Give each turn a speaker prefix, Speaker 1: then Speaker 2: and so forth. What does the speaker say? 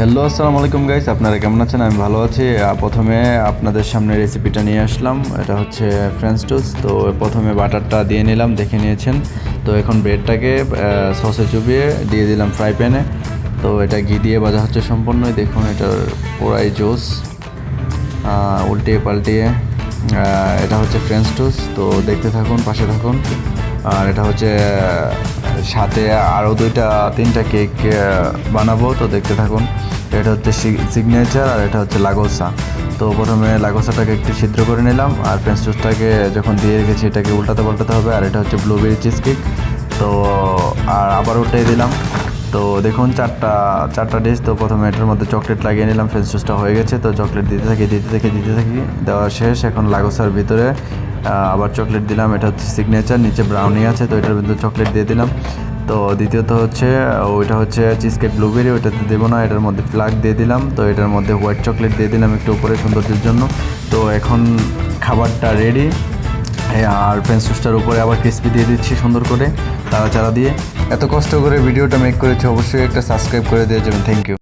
Speaker 1: Hello আসসালামু আলাইকুম guys আপনারা কেমন আছেন? আমি ভালো আছি। প্রথমে আপনাদের সামনে রেসিপিটা নিয়ে আসলাম। এটা হচ্ছে ফ্রেঞ্চ টোস্ট তো প্রথমে বাটারটা দিয়ে নিলাম, দেখে নিয়েছেন। তো এখন ব্রেডটাকে সসে চুবিয়ে দিয়ে দিলাম ফ্রাই প্যানে তো এটা ঘি দিয়ে ভাজা হচ্ছে সম্পূর্ণই। দেখুন, এটার পুরাই জোস। উল্টিয়ে পাল্টিয়ে এটা হচ্ছে ফ্রেঞ্চ টোস্ট তো দেখতে থাকুন, পাশে থাকুন। আর এটা হচ্ছে সাথে আরও দুইটা, তিনটা কেক বানাবো, তো দেখতে থাকুন। এটা হচ্ছে সিগনেচার আর এটা হচ্ছে লাগোসা তো প্রথমে লাগোসাটাকে একটু ছিদ্র করে নিলাম আর ফ্রেঞ্চ টোস্টটাকে যখন দিয়ে রেখেছি, এটাকে উল্টাতে পাল্টাতে হবে আর এটা হচ্ছে ব্লুবেরি চিজ কেক তো, আর আবার উল্টে দিলাম। তো দেখুন, চারটা চারটা ডিশ তো প্রথমে এটার মধ্যে চকলেট লাগিয়ে নিলাম। ফ্রেঞ্চ জুসটা হয়ে গেছে, তো চকলেট দিতে থাকি দিতে থাকি দিতে থাকি, দেওয়া শেষ। এখন লাগোসার ভিতরে আবার চকলেট দিলাম, এটা হচ্ছে সিগনেচার নিচে ব্রাউনি আছে, তো এটার ভিতরে চকলেট দিয়ে দিলাম। তো দ্বিতীয়ত হচ্ছে ওইটা হচ্ছে চিজকেক ব্লুবেরি ওইটাতে দেবো না, এটার মধ্যে ফ্লাগ দিয়ে দিলাম। তো এটার মধ্যে হোয়াইট চকলেট দিয়ে দিলাম একটু উপরে সৌন্দর্যের জন্য। তো এখন খাবারটা রেডি আর জুসটার উপরে আবার ক্রিসপি দিয়ে দিচ্ছি সুন্দর করে তারা চারা দিয়ে। এত কষ্ট করে ভিডিওটা মেক করেছি, অবশ্যই একটা সাবস্ক্রাইব করে দিয়ে যাবেন। Thank you